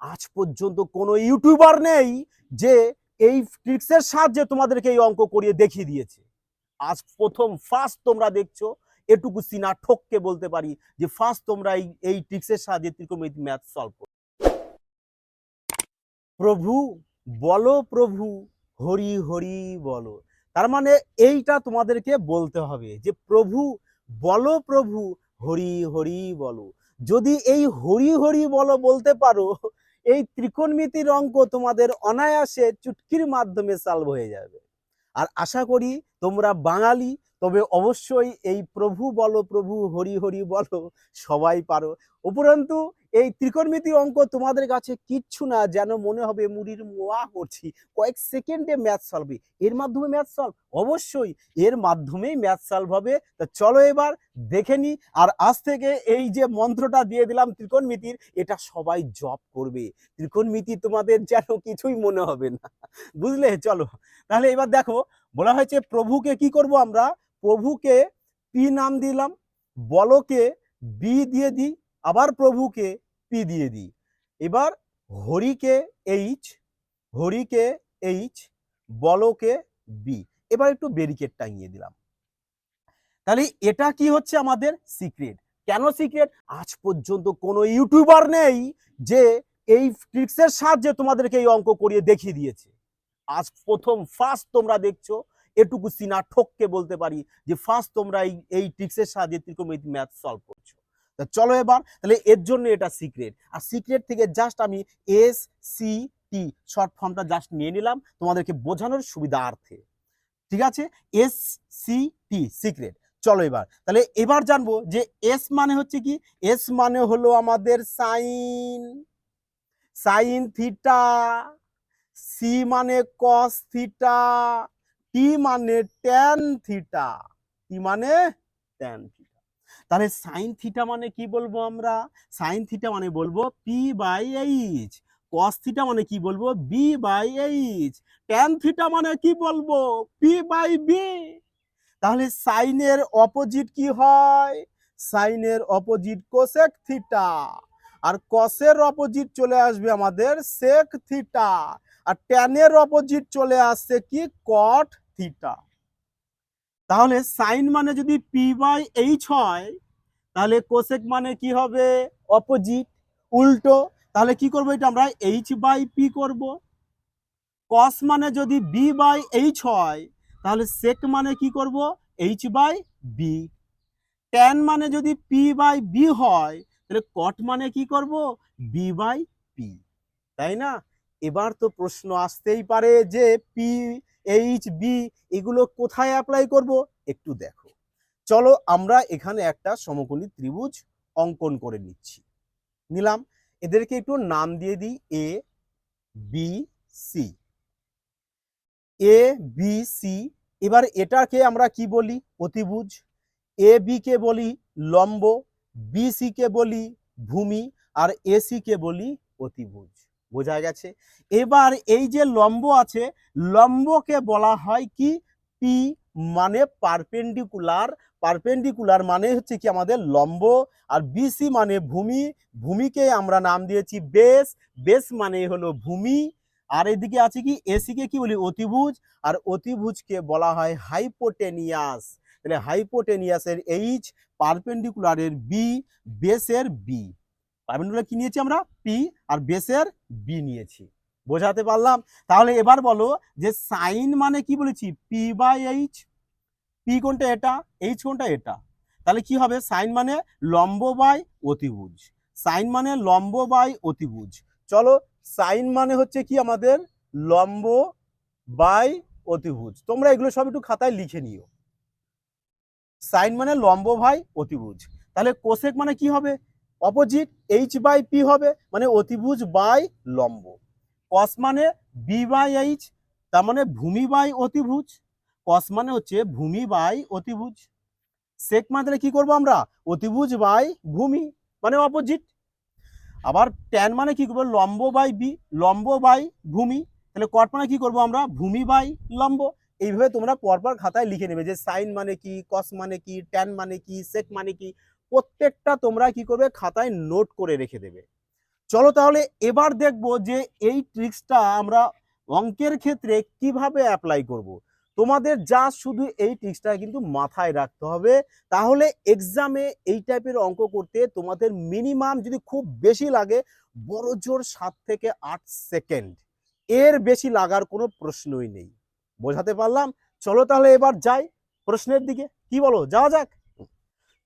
আজ পর্যন্ত কোনো ইউটিউবার নেই যে এই ট্রিক্সের সাহায্যে তোমাদেরকে এই অঙ্ক করিয়ে দেখিয়ে দিয়েছে। আজ প্রথম ফার্স্ট তোমরা দেখছ, এটুকু সিনা ঠককে বলতে পারি যে ফার্স্ট তোমরা এই এই ট্রিক্সের সাহায্যে ত্রিকোণমিতি ম্যাথ সলভ করো। প্রভু বলো প্রভু, হরি হরি বলো। তার মানে এইটা তোমাদেরকে বলতে হবে যে প্রভু বলো প্রভু, হরি হরি বলো। যদি এই হরি হরি বলো বলতে পারো এই ত্রিকোণমিতির অঙ্ক তোমাদের অনায়াসে চুটকির মাধ্যমে সলভ হয়ে যাবে। আর আশা করি তোমরা বাঙালি, তবে অবশ্যই এই প্রভু বলো, প্রভু হরি হরি বলো, সবাই পারো। উপরন্তু এই ত্রিকোণমিতি অঙ্ক তোমাদের কাছে কিচ্ছু না, যেন মনে হবে মুড়ির মোয়া করছি। কয়েক সেকেন্ডে ম্যাথ সলভ। এর মাধ্যমে ম্যাথ সলভ? অবশ্যই, এর মাধ্যমেই ম্যাথ সলভ হবে। তা চলো এবার দেখে নি। আর আজ থেকে এই যে মন্ত্রটা দিয়ে দিলাম ত্রিকোণমিতির, এটা সবাই জব করবে। ত্রিকোণমিতি তোমাদের যেন কিছুই মনে হবে না। বুঝলে? চলো। তাহলে এবার দেখো, বলা হয়েছে প্রভুকে কি করব আমরা? প্রভুকে পি নাম দিলাম, বলকে বি দিয়ে দিই, আবার প্রভুকে পি দিয়ে দিই। এবার হরিকে এইচ হরিকে এইচ বলকে বি এবার একটু ব্যারিকেড টাঙিয়ে দিলাম। তাহলে এটা কি হচ্ছে আমাদের সিক্রেট কেন সিক্রেট আজ পর্যন্ত কোনো ইউটিউবার নেই যে এই ট্রিক্সের সাহায্যে তোমাদেরকে এই অঙ্ক করিয়ে দেখিয়ে দিয়েছে। আজ প্রথম ফার্স্ট তোমরা দেখছ, এটুকু সিনা ঠককে বলতে পারি যে ফার্স্ট তোমরা এই এই ট্রিক্সের সাহায্যে ত্রিকোণমিতি ম্যাথ সলভ করছ। তা চলো এবার, তাহলে এর জন্য এটা সিক্রেট আর সিক্রেট থেকে জাস্ট আমি এস সি টি শর্ট ফর্মটা জাস্ট নিয়ে নিলাম, তোমাদেরকে বোঝানোর সুবিধার্থে। ঠিক আছে? এস সি টি সিক্রেট চলো এবার, তাহলে এবার জানব যে এস মানে হচ্ছে কি? এস মানে হলো আমাদের সাইন সাইন থিটা সি মানে কস থিটা টি মানে ট্যান থিটা টি মানে ট্যান থিটা তাহলে সাইন থিটা মানে কি বলব আমরা? সাইন থিটা মানে বলব P by H cos theta মানে কি বলব? B by H tan theta মানে কি বলব? পি বাই বি তাহলে সাইনের অপোজিট কি হয়? সাইনের অপোজিট কোসেক থিটা আর কসের অপোজিট চলে আসবে আমাদের সেক থিটা আর ট্যানের অপোজিট চলে আসছে কি? কট থিটা তাহলে সাইন মানে যদি পি বাই এইচ হয়, তাহলে কোসেক মানে কি হবে? অপোজিট উল্টো। তাহলে কি করব এটা আমরা? এইচ বাই পি করব। কস মানে যদি বি বাই এইচ হয়, তাহলে সেক মানে কি করব? এইচ বাই বি ট্যান মানে যদি পি বাই বি হয়, তাহলে কট মানে কি করব? বি বাই পি তাই না? এবার তো প্রশ্ন আসতেই পারে যে পি এইচ বি এগুলো কোথায় অ্যাপ্লাই করব? একটু দেখো। চলো আমরা এখানে একটা সমকোণী ত্রিভুজ অঙ্কন করে নিচ্ছি। নিলাম। এদেরকে একটু নাম দিয়ে দিই। A B C A B C এবার এটাকে আমরা কি বলি? অতিভুজ। এ বি কে বলি লম্ব বি সি কে বলি ভূমি, আর এসি কে বলি অতিভুজ। বোঝা গেছে। এবার এই যে লম্ব আছে, লম্বকে বলা হয় কি? পি মানে পারপেন্ডিকুলার পারপেন্ডিকুলার মানে হচ্ছে কি আমাদের লম্ব, আর বিসি মানে ভূমি। ভূমিকে আমরা নাম দিয়েছি বেস বেস মানে হলো ভূমি। আর এদিকে আছে কি? এসিকে কি বলি? অতিভুজ। আর অতিভুজকে বলা হয় হাইপোটেনিয়াস তাহলে হাইপোটেনিয়াসের এইচ পারপেন্ডিকুলারের বি বেসের বি পারপেন্ডিকুলার কি নিয়েছি আমরা? পি আর বেসের বি নিয়েছি। বোঝাতে পারলাম? তাহলে এবার বলো যে সাইন মানে কি বলেছি? পি বাই এইচ পি কোনটা এটা? এইচ কোনটা এটা? তাহলে কি হবে? সাইন মানে লম্ব বাই অতিভুজ। সাইন মানে লম্ব বাই অতিভুজ। চলো সাইন মানে হচ্ছে কি আমাদের লম্ব বাই অতিভুজ। তোমরা এগুলো সব একটু খাতায় লিখে নিও। সাইন মানে লম্ব ভাই অতিভুজ। তাহলে কোশেক মানে কি হবে? অপোজিট এইচ বাই পি হবে মানে অতিভুজ বাই লম্ব। কস মানে বি বাই এইচ তার মানে ভূমি বাই অতিভুজ। কস মানে হচ্ছে ভূমি বাই অতিভুজ। সেক মানে কি করব আমরা? অতিভুজ বাই ভূমি মানে অপোজিট। আবার ট্যান মানে কি করব? লম্ব বাই বি লম্ব বাই ভূমি। তাহলে কট মানে কি করব আমরা? ভূমি বাই লম্ব। এইভাবে তোমরা পরপর খাতায় লিখে নেবে যে সাইন মানে কি কস মানে কি ট্যান মানে কি সেক মানে কি। প্রত্যেকটা তোমরা কি করবে? খাতায় নোট করে রেখে দেবে। চলো তাহলে এবার দেখব যে এই ট্রিক্সটা আমরা অঙ্কের ক্ষেত্রে কীভাবে অ্যাপ্লাই করব। তোমাদের যা শুধু এই ট্রিক্সটা কিন্তু মাথায় রাখতে হবে। তাহলে এক্সামে এই টাইপের অঙ্ক করতে তোমাদের মিনিমাম যদি খুব বেশি লাগে, বড় জোর সাত থেকে আট সেকেন্ড এর বেশি লাগার কোনো প্রশ্নই নেই। বোঝাতে পারলাম? চলো তাহলে এবার যাই প্রশ্নের দিকে। কি বলো? যাওয়া যাক।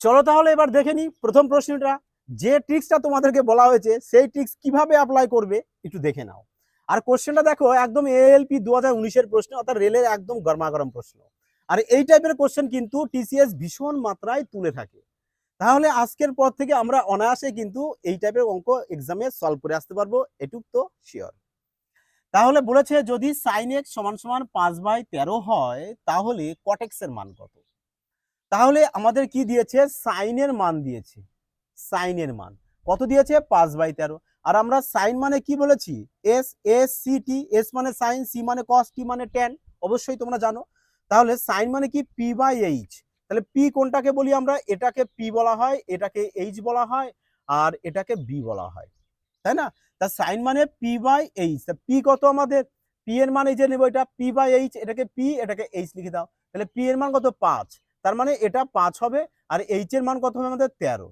চলো তাহলে এবার দেখে নিই প্রথম প্রশ্নটা, যে ট্রিক্সটা তোমাদেরকে বলা হয়েছে, সেই ট্রিক্স কীভাবে অ্যাপ্লাই করবে একটু দেখে নাও। আর কোশ্চেনটা দেখো, একদম এএলপি দু হাজার উনিশের প্রশ্ন, অর্থাৎ রেলের একদম গরমাগরম প্রশ্ন। আর এই টাইপের কোশ্চেন কিন্তু টিসিএস ভীষণ মাত্রায় তুলে থাকে। তাহলে আজকের পর থেকে আমরা অনায়াসে কিন্তু এই টাইপের অঙ্ক এক্সামে সলভ করে আসতে পারব, এটুক তো শিওর তাহলে বলেছে যদি সাইন এক্স সমান সমান পাঁচ বাই তেরো হয়, তাহলে কটেক্সের মান কত? তাহলে আমাদের কি দিয়েছে? সাইনের মান দিয়েছে। সাইনের মান। কত দিয়েছে? পাঁচ বাই তেরো। আর আমরা সাইন মানে কি বলেছি? S S C T S মানে সাইন সি মানে কস টি মানে টেন অবশ্যই তোমরা জানো। তাহলে সাইন মানে কি? পি বাই এইচ তাহলে পি কোনটাকে বলি আমরা? এটাকে পি বলা হয়, এটাকে এইচ বলা হয়, আর এটাকে বি বলা হয়। তাই না? তা সাইন মানে পি বাই এইচ পি কত আমাদের? পি এর মান এই যে নেব এটা। পি বাই এইচ এটাকে পি এটাকে এইচ লিখে দাও। তাহলে পি এর মান কত? পাঁচ। তার মানে এটা পাঁচ হবে আর এইচ এর মান কত হবে আমাদের তেরো।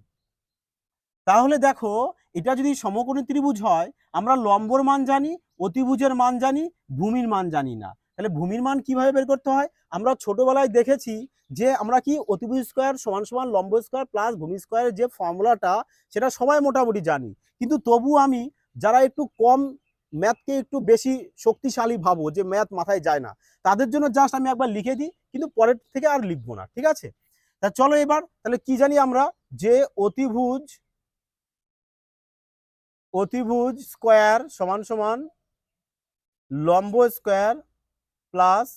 তাহলে দেখো, এটা যদি সমকোণী ত্রিভুজ হয়, আমরা লম্বর মান জানি, অতিভুজের মান জানি, ভূমির মান জানি না। তাহলে ভূমির মান কীভাবে বের করতে হয়? আমরা ছোটবেলায় দেখেছি যে আমরা কি অতিভুজ স্কোয়ার সমান সমান লম্ব স্কোয়ার প্লাস ভূমি স্কোয়ারের যে ফর্মুলাটা সেটা সবাই মোটামুটি জানি। কিন্তু তবু আমি যারা একটু কম ম্যাথকে একটু বেশি শক্তিশালী ভাবো যে ম্যাথ মাথায় যায় না, তাদের জন্য জাস্ট আমি একবার লিখে দিই। কিন্তু পরের থেকে আর লিখব না, ঠিক আছে? তা চলো এবার, তাহলে কি জানি আমরা? যে অতিভুজ অতিভুজ স্কোয়ার সমান সমান লম্ব স্কোয়ার প্লাস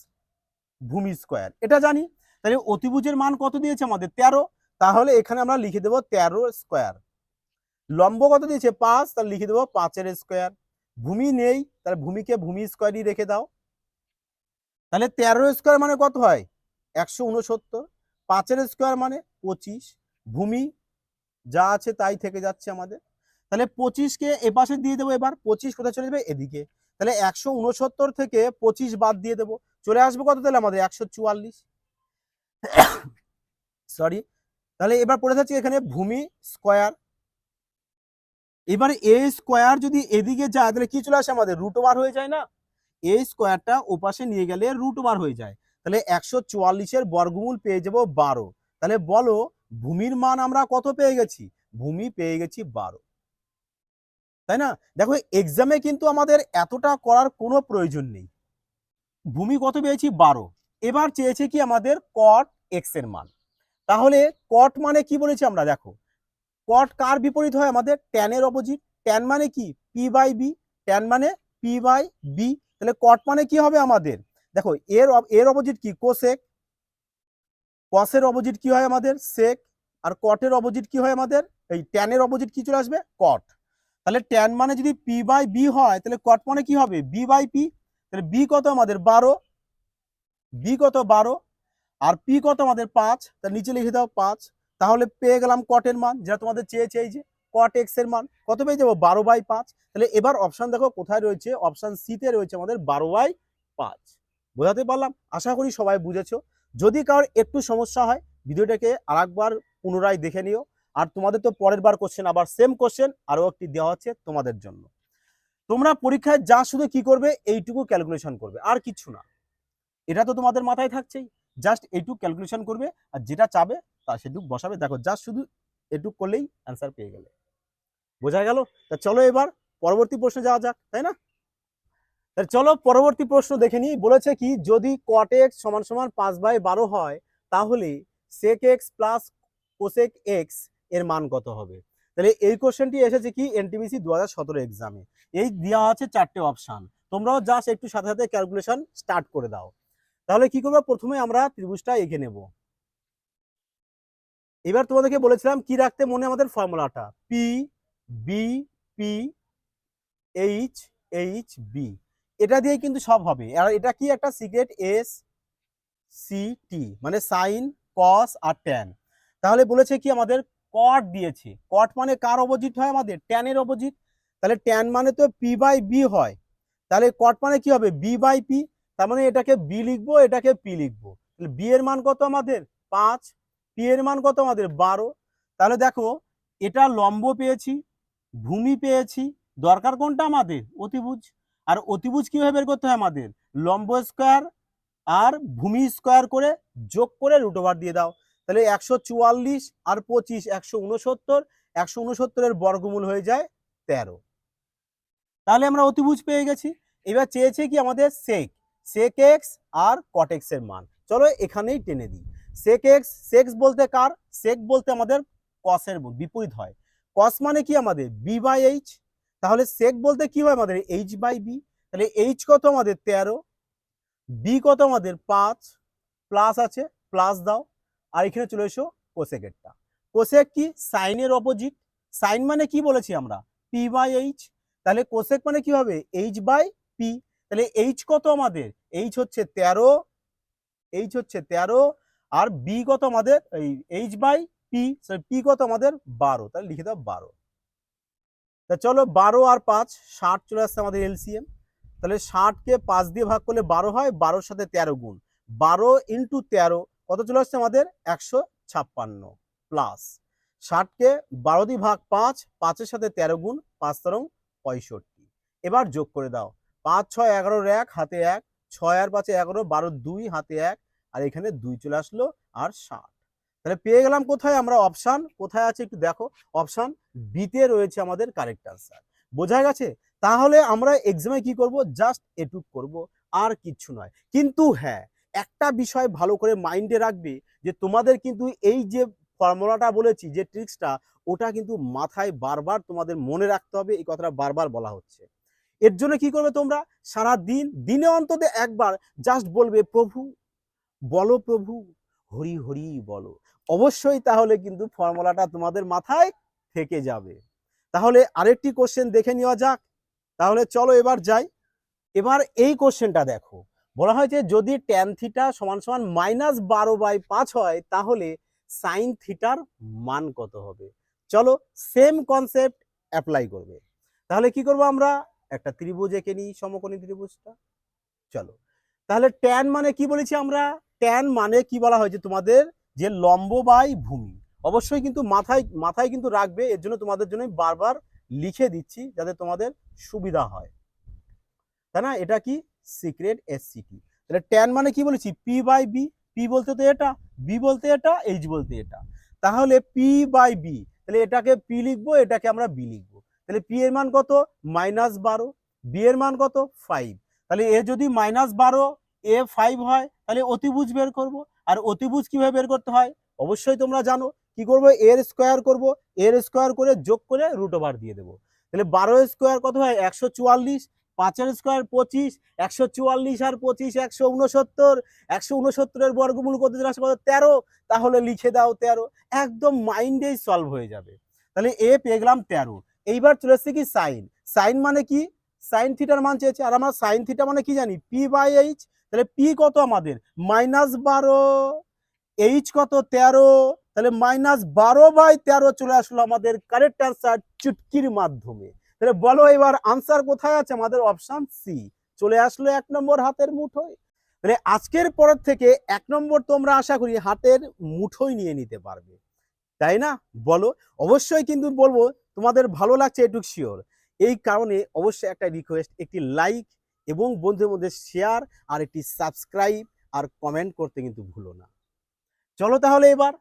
ভূমি স্কোয়ার, এটা জানি? তাহলে অতিভুজের মান কত দিয়েছে আমাদের? তেরো। তাহলে এখানে আমরা লিখে দেবো তেরো স্কোয়ার। লম্ব কত দিয়েছে? পাঁচ। তাহলে লিখে দেবো পাঁচের স্কোয়ার। ভূমি নেই, তাহলে ভূমিকে ভূমি স্কোয়ারই রেখে দাও। তাহলে তেরো স্কোয়ার মানে কত হয়? একশো উনসত্তর পাঁচের স্কোয়ার মানে পঁচিশ। ভূমি যা আছে তাই থেকে যাচ্ছে আমাদের। তাহলে পঁচিশকে এপাশে দিয়ে দেবো এবার। পঁচিশ কোথায় চলে যাবে? এদিকে। তাহলে একশো উনসত্তর থেকে পঁচিশ বাদ দিয়ে দেবো। চলে আসবে কত তাহলে আমাদের? একশো চুয়াল্লিশ। সরি। তাহলে এবার পড়ে থাকছে এখানে ভূমি স্কোয়ার। এবার এ স্কোয়ার যদি এদিকে যায়, তাহলে কি চলে আসে আমাদের? রুট ওভার হয়ে যায় না? এ স্কোয়ারটা ওপাশে নিয়ে গেলে রুট ওভার হয়ে যায়। তাহলে একশো চুয়াল্লিশের বর্গমূল পেয়ে যাব বারো। তাহলে বলো, ভূমির মান আমরা কত পেয়ে গেছি? ভূমি পেয়ে গেছি বারো। তাই না? দেখো এক্সামে কিন্তু আমাদের এতটা করার কোনো প্রয়োজন নেই। ভূমি কত পেয়েছি? বারো। এবার চেয়েছে কি আমাদের কট এক্সের মান। তাহলে কট মানে কি বলেছি আমরা? দেখো কট কার বিপরীত হয় আমাদের ট্যানের অপোজিট ট্যান মানে কি? পি বাই বি ট্যান মানে পি বাই বি তাহলে কট মানে কি হবে আমাদের? দেখো, এর এর অপোজিট কি? কোসেক কসের অপোজিট কি হয় আমাদের? সেক আর কটের অপোজিট কি হয় আমাদের? এই ট্যানের অপোজিট কি চলে আসবে? কট তাহলে ট্যান মানে যদি পি বাই বি হয়, তাহলে কট মানে কি হবে? বি বাই পি তাহলে বি কত আমাদের? বারো। বি কত? বারো। আর পি কত আমাদের? পাঁচ। তার নিচে লিখে দাও, পাঁচ। তাহলে পেয়ে গেলাম কটের মান, যেটা তোমাদের চেয়েছে, এই যে কট এক্সের মান কত পেয়ে যাব? বারো বাই পাঁচ। তাহলে এবার অপশন দেখো কোথায় রয়েছে? অপশন সিতে রয়েছে আমাদের বারো বাই পাঁচ। বোঝাতে পারলাম? আশা করি সবাই বুঝেছ। যদি কারোর একটু সমস্যা হয়, ভিডিওটাকে আরেকবার পুনরায় দেখে নিও। আর তোমাদের তো পরের বার কোশ্চেন আবার সেম কোশ্চেন আরও একটি দেওয়া হচ্ছে তোমাদের জন্য। তোমরা পরীক্ষায় যা শুধু কি করবে, এইটুকু ক্যালকুলেশন করবে, আর কিছু না। এটা তো তোমাদের মাথায় থাকছেই। জাস্ট এইটুকু ক্যালকুলেশন করবে, আর যেটা চাবে, তা সেটুকু বসাবে। দেখো জাস্ট শুধু এটুক করলেই অ্যান্সার পেয়ে গেলে। বোঝা গেল? তা চলো এবার পরবর্তী প্রশ্নে যাওয়া যাক, তাই না? তাহলে চলো পরবর্তী প্রশ্ন দেখে নিই। বলেছে কি, যদি কট এক্স সমান সমান পাঁচ বাই বারো হয়, তাহলে সেক এক্স প্লাস কোসেক এক্সের মান কত হবে? তাহলে এই কোশ্চেনটি এসেছে কি এনটিবিসি দু হাজার সতেরো এক্সামে এই দেওয়া আছে চারটে অপশান তোমরাও জাস্ট একটু সাথে সাথে ক্যালকুলেশন স্টার্ট করে দাও। তাহলে কি করব? প্রথমে আমরা ত্রিভুজটা এঁকে নেব। এবার তোমাদেরকে বলেছিলাম কি রাখতে মনে আমাদের ফর্মুলাটা P B P H H B এটা দিয়ে কিন্তু সব হবে। আর এটা কি একটা সিক্রেট এস সি টি মানে সাইন কস আর ট্যান তাহলে বলেছে কি আমাদের কট দিয়েছে। কট মানে কার অপোজিট হয় আমাদের? ট্যানের অপোজিট তাহলে ট্যান মানে তো পি বাই বি হয়। তাহলে কট মানে কি হবে? বি বাই পি তার মানে এটাকে বি লিখব, এটাকে পি লিখব। তাহলে বি এর মান কত আমাদের? পাঁচ। পি এর মান কত আমাদের? বারো। তাহলে দেখো, এটা লম্ব পেয়েছি। ভূমি পেয়েছি। দরকার কোনটা? আমাদের। অতিভুজ। আর অতিভুজ কীভাবে বের করতে হয় আমাদের? লম্ব স্কোয়ার আর ভূমি স্কোয়ার করে যোগ করে রুট ওভার দিয়ে দাও। তাহলে একশো চুয়াল্লিশ আর পঁচিশ, একশো উনসত্তর একশো উনসত্তরের বর্গমূল হয়ে যায় তেরো। তাহলে আমরা অতিভুজ পেয়ে গেছি। এবার চেয়েছে কি আমাদের সেক সেক এক্স আর কটেক্স এর মান। চলো এখানেই টেনে দিই। সেক এক্স সেক্স বলতে কার? সেক বলতে আমাদের কসের বিপরীত হয়। কস মানে কি আমাদের? বি বাই এইচ তাহলে সেক বলতে কি হয় আমাদের? এইচ বাই বি তাহলে এইচ কত আমাদের? তেরো। বি কত আমাদের? পাঁচ। প্লাস আছে প্লাস দাও। আর এখানে চলে এসো কোসেকেরটা কোসেক কি? সাইনের অপোজিট সাইন মানে কি বলেছি আমরা? পি বাই এইচ তাহলে কোসেক মানে কি হবে? এইচ বাই পি তাহলে এইচ কত আমাদের? এইচ হচ্ছে তেরো। এইচ হচ্ছে তেরো। আর বি কত আমাদের? এই এইচ বাই পি পি কত আমাদের? বারো। তাহলে লিখে দাও বারো। তা চলো বারো আর পাঁচ, ষাট চলে আসছে আমাদের এলসিএম তাহলে ষাটকে পাঁচ দিয়ে ভাগ করলে বারো হয়, বারোর সাথে তেরো গুণ। বারো ইন্টু তেরো, কত চলে আসছে আমাদের? একশো ছাপ্পান্ন প্লাস ষাটকে বারো দিয়ে ভাগ পাঁচ, পাঁচের সাথে তেরো গুণ, পাঁচ তেরো পঁয়ষট্টি। এবার যোগ করে দাও। পাঁচ, ছয়, এগারোর এক, হাতে এক। ছয় আর পাঁচে এগারো, বারো দুই, হাতে এক। আর এখানে দুই চলে আসলো, আর ষাট। তাহলে পেয়ে গেলাম কোথায়? আমরা অপশান কোথায় আছে একটু দেখো। অপশান বিতে রয়েছে আমাদের কারেক্ট আনসার বোঝা গেছে? তাহলে আমরা এক্সামে কি করব? জাস্ট এটুক করব, আর কিচ্ছু নয়। কিন্তু হ্যাঁ একটা বিষয় ভালো করে মাইন্ডে রাখবে যে তোমাদের কিন্তু এই যে ফর্মুলাটা বলেছি, যে ট্রিক্সটা ওটা কিন্তু মাথায় বারবার তোমাদের মনে রাখতে হবে, এই কথাটা বারবার বলা হচ্ছে। এর জন্য কি করবে তোমরা? সারা দিন, দিনে অন্তত একবার জাস্ট বলবে, প্রভু, বলো প্রভু, হরি হরি বলো। অবশ্যই তাহলে কিন্তু ফর্মুলাটা তোমাদের মাথায় থেকে যাবে। তাহলে আরেকটি কোশ্চেন দেখে নেওয়া যাক। তাহলে চলো এবার যাই। এবার এই কোশ্চেনটা দেখো। বলা হয়েছে যদি ট্যান থিটা সমান সমান মাইনাস বারো বাই পাঁচ হয়, তাহলে সাইন থিটার মান কত হবে? চলো সেম কনসেপ্ট অ্যাপ্লাই করবে। তাহলে কি করব আমরা? একটা ত্রিভুজ এঁকে নিই, সমকোণী ত্রিভুজটা। চলো। তাহলে ট্যান মানে কি বলেছি আমরা? ট্যান মানে কি বলা হয়েছে তোমাদের? যে লম্ব বাই ভূমি। অবশ্যই কিন্তু মাথায় মাথায় কিন্তু রাখবে, এর জন্য তোমাদের জন্য বারবার লিখে দিচ্ছি যাতে তোমাদের সুবিধা হয়। তাই না? এটা কি? সিক্রেট এসসিটি তাহলে ট্যান মানে কি বলেছি? পি বাই বি পি বলতে তো এটা বি বলতে এটা এইচ বলতে এটা। তাহলে পি বাই বি তাহলে এটাকে পি লিখব, এটাকে আমরা বি লিখব। তাহলে পি এর মান কত? মাইনাস বারো। বি এর মান কত? ফাইভ তাহলে এ যদি মাইনাস বারো, এ ফাইভ হয়, তাহলে অতিভুজ বের করব। আর অতিভুজ কীভাবে বের করতে হয়? অবশ্যই তোমরা জানো। কি করব? এর স্কোয়ার করব। এর স্কোয়ার করে যোগ করে রুট ওভার দিয়ে দেবো। তাহলে বারো স্কোয়ার কত হয়? একশো চুয়াল্লিশ। পাঁচের স্কোয়ার পঁচিশ। একশো চুয়াল্লিশ আর পঁচিশ, একশো উনসত্তর একশো উনসত্তরের বর্গমূল কত আসে কত তেরো। তাহলে লিখে দাও তেরো। একদম মাইন্ডেই সলভ হয়ে যাবে। তাহলে এ পেয়ে গেলাম তেরো। এইবার চলে এসছে কি? সাইন। সাইন মানে কি? সাইন থিটার মান চেয়েছে। আর আমরা সাইন থিটা মানে কি জানি? পি বাই এইচ তাহলে পি কত আমাদের? মাইনাস বারো এইচ কত তেরো? তাহলে মাইনাস বারো বাই তেরো চলে আসলো আমাদের কারেক্ট অ্যান্সার চুটকির মাধ্যমে। তাহলে বলো এবার আনসার কোথায় আছে? আমাদের অপশান সি চলে আসলো এক নম্বর হাতের মুঠোয়। তাহলে আজকের পরের থেকে এক নম্বর তোমরা আশা করি হাতের মুঠোয় নিয়ে নিতে পারবে। তাই না? বলো। অবশ্যই কিন্তু বলব, তোমাদের ভালো লাগছে এটুক শিওর এই কারণে অবশ্যই একটা রিকোয়েস্ট একটি লাইক এবং বন্ধুদের মধ্যে শেয়ার আর একটি সাবস্ক্রাইব আর কমেন্ট করতে কিন্তু ভুলো না। চলো তাহলে এবার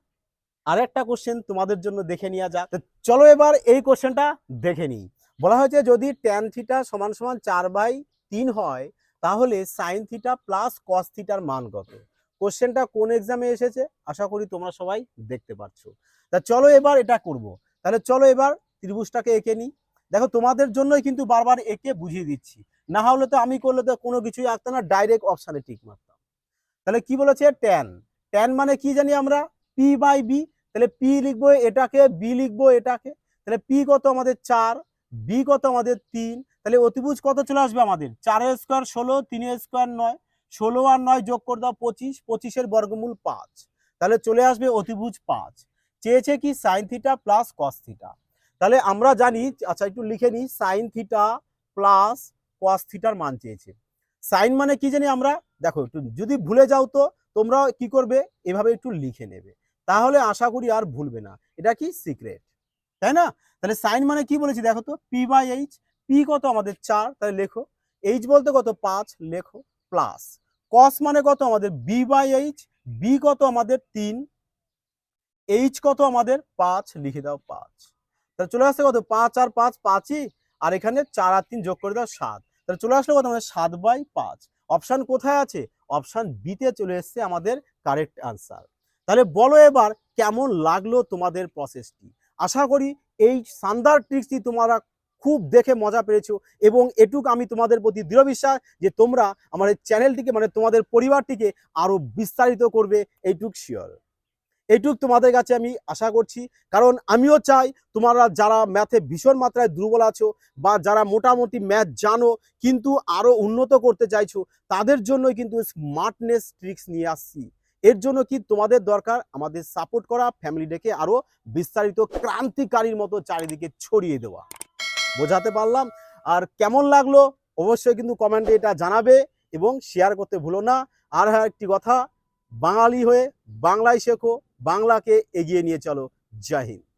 আরেকটা কোশ্চেন তোমাদের জন্য দেখে নেওয়া যাক। চলো এবার এই কোশ্চেনটা দেখে নিই। বলা হয়েছে যদি ট্যান থিটা সমান সমান চার বাই তিন হয়, তাহলে সাইন থিটা প্লাস কস থিটার মান কত? কোশ্চেনটা কোন এক্সামে এসেছে? আশা করি তোমরা সবাই দেখতে পাচ্ছ তা চলো এবার এটা করব। তাহলে চলো এবার ত্রিভুজটাকে এঁকে নিই। দেখো তোমাদের জন্যই কিন্তু বারবার এঁকে বুঝিয়ে দিচ্ছি। না হলে তো আমি করলে তো কোনো কিছুই আঁকতাম না ডাইরেক্ট অপশানে টিক মারতাম। তাহলে কি বলেছে? ট্যান ট্যান মানে কি জানি আমরা? পি বাই বি তাহলে পি লিখব এটাকে বি লিখব এটাকে। তাহলে পি কত আমাদের? চার। বি কত আমাদের? তিন। তাহলে অতিভুজ কত চলে আসবে আমাদের? চারের স্কোয়ার ষোলো তিনের স্কোয়ার নয়। ষোলো আর নয় যোগ করে দাও পঁচিশ। পঁচিশের বর্গমূল পাঁচ। তাহলে চলে আসবে অতিভুজ পাঁচ। চেয়েছে কি? Sine theta plus cos theta তাহলে আমরা জানি আচ্ছা একটু লিখে নিই। সাইন থিটা প্লাস কস থিটার মান চেয়েছে। সাইন মানে কি জানি আমরা? দেখো একটু, যদি ভুলে যাও তো, তোমরা কি করবে? এভাবে একটু লিখে নেবে। তাহলে আশা করি আর ভুলবে না। এটা কি? সিক্রেট তাই না? তাহলে সাইন মানে কি বলেছি দেখো তো? পি বাই এইচ পি কত আমাদের? চার। তাহলে লেখো। এইচ বলতে কত? পাঁচ। লেখো। প্লাস কস মানে কত আমাদের? বি বাই এইচ বি কত আমাদের? তিন। এইচ কত আমাদের? পাঁচ। লিখে দাও পাঁচ। তাহলে চলে আসছে কত? পাঁচ আর পাঁচ, পাঁচই। আর এখানে চার আর তিন যোগ করে দাও সাত। তাহলে চলে আসলো কত আমাদের সাত বাই পাঁচ। অপশান কোথায় আছে? অপশান বিতে চলে এসছে আমাদের কারেক্ট আনসার তাহলে বলো এবার কেমন লাগল তোমাদের প্রসেসটি আশা করি এই শানদার ট্রিক্সটি তোমরা খুব দেখে মজা পেয়েছ এবং এটুক আমি তোমাদের প্রতি দৃঢ় বিশ্বাস যে তোমরা এই চ্যানেলটিকে মানে তোমাদের পরিবারটিকে আরও বিস্তারিত করবে, এইটুক শিওর এইটুক তোমাদের কাছে আমি আশা করছি। কারণ আমিও চাই তোমরা যারা ম্যাথে ভীষণ মাত্রায় দুর্বল আছো বা যারা মোটামুটি ম্যাথ জানো কিন্তু আরও উন্নত করতে চাইছো, তাদের জন্য কিন্তু স্মার্টনেস ট্রিক্স নিয়ে আসছি। এর জন্য কি তোমাদের দরকার? আমাদের সাপোর্ট করা ফ্যামিলি ডেকে আরও বিস্তারিত ক্রান্তিকারীর মতো চারিদিকে ছড়িয়ে দেওয়া। বোঝাতে পারলাম? আর কেমন লাগল? অবশ্যই কিন্তু কমেন্টে এটা জানাবে এবং শেয়ার করতে ভুলো না। আর হ্যাঁ একটি কথা, বাঙালি হয়ে বাংলায় শেখো। বাংলাকে এগিয়ে নিয়ে চলো। জয় হিন্দ।